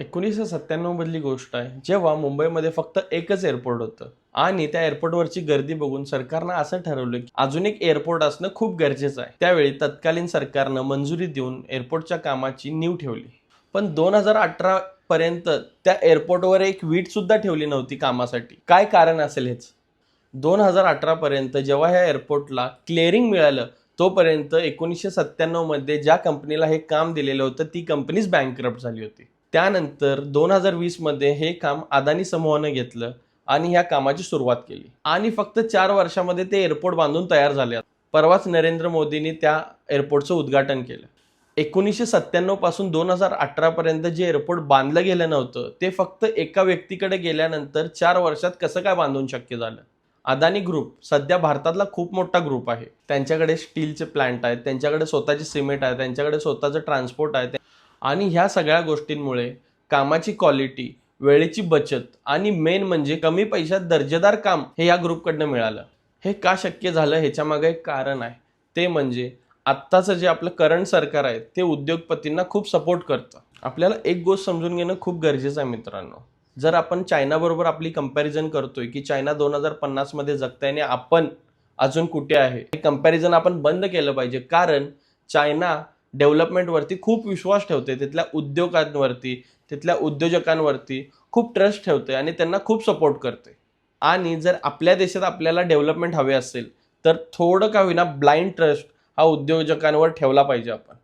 एकोणीसशे सत्त्याण्णव मधली गोष्ट आहे जेव्हा मुंबईमध्ये फक्त एकच एअरपोर्ट होतं. आणि त्या एअरपोर्टवरची गर्दी बघून सरकारनं असं ठरवलं की अजून एक एअरपोर्ट असणं खूप गरजेचं आहे. त्यावेळी तत्कालीन सरकारनं मंजुरी देऊन एअरपोर्टच्या कामाची नीव ठेवली. पण दोन हजार अठरा पर्यंत त्या एअरपोर्टवर एक वीट सुद्धा ठेवली नव्हती कामासाठी. काय कारण असेल हेच? दोन हजार अठरा पर्यंत जेव्हा ह्या एअरपोर्टला क्लिअरिंग मिळालं तोपर्यंत एकोणीसशे सत्त्याण्णवमध्ये ज्या कंपनीला हे काम दिलेलं होतं ती कंपनीच बँकरप्ट झाली होती. त्यानंतर दोन हजार वीसमध्ये हे काम अदानी समूहानं घेतलं आणि ह्या कामाची सुरुवात केली. आणि फक्त चार वर्षामध्ये ते एअरपोर्ट बांधून तयार झाले. परवाच नरेंद्र मोदींनी त्या एअरपोर्टचं उद्घाटन केलं. एकोणीसशे सत्त्याण्णवपासून दोन हजार अठरा पर्यंत जे एअरपोर्ट बांधलं गेलं नव्हतं ते फक्त एका व्यक्तीकडे गेल्यानंतर चार वर्षात कसं काय बांधून शक्य झालं? अदानी ग्रुप सध्या भारतातला खूप मोठा ग्रुप आहे. त्यांच्याकडे स्टीलचे प्लांट आहेत त्यांच्याकडे स्वतःचे सिमेंट आहे त्यांच्याकडे स्वतःचं ट्रान्सपोर्ट आहे आणि ह्या सगळ्या गोष्टींमुळे कामाची क्वालिटी वेळेची बचत आणि मेन म्हणजे कमी पैशात दर्जेदार काम हे या ग्रुपकडनं मिळालं. हे का शक्य झालं ह्याच्या मागे एक कारण आहे. ते म्हणजे आत्ताचं जे आपलं करंट सरकार आहे ते उद्योगपतींना खूप सपोर्ट करतं. आपल्याला एक गोष्ट समजून घेणं खूप गरजेचं आहे मित्रांनो. जर आपण चायनाबरोबर आपली कंपॅरिझन करतोय की चायना दोन हजार पन्नासमध्ये जगताय आणि आपण अजून कुठे आहे हे कंपॅरिझन आपण बंद केलं पाहिजे. कारण चायना डेव्हलपमेंटवरती खूप विश्वास ठेवते तिथल्या उद्योगांवरती तिथल्या उद्योजकांवरती खूप ट्रस्ट ठेवते आणि त्यांना खूप सपोर्ट करते. आणि जर आपल्या देशात आपल्याला डेव्हलपमेंट हवे असेल तर थोडं का होईना ब्लाइंड ट्रस्ट हा उद्योजकांवर ठेवला पाहिजे आपण.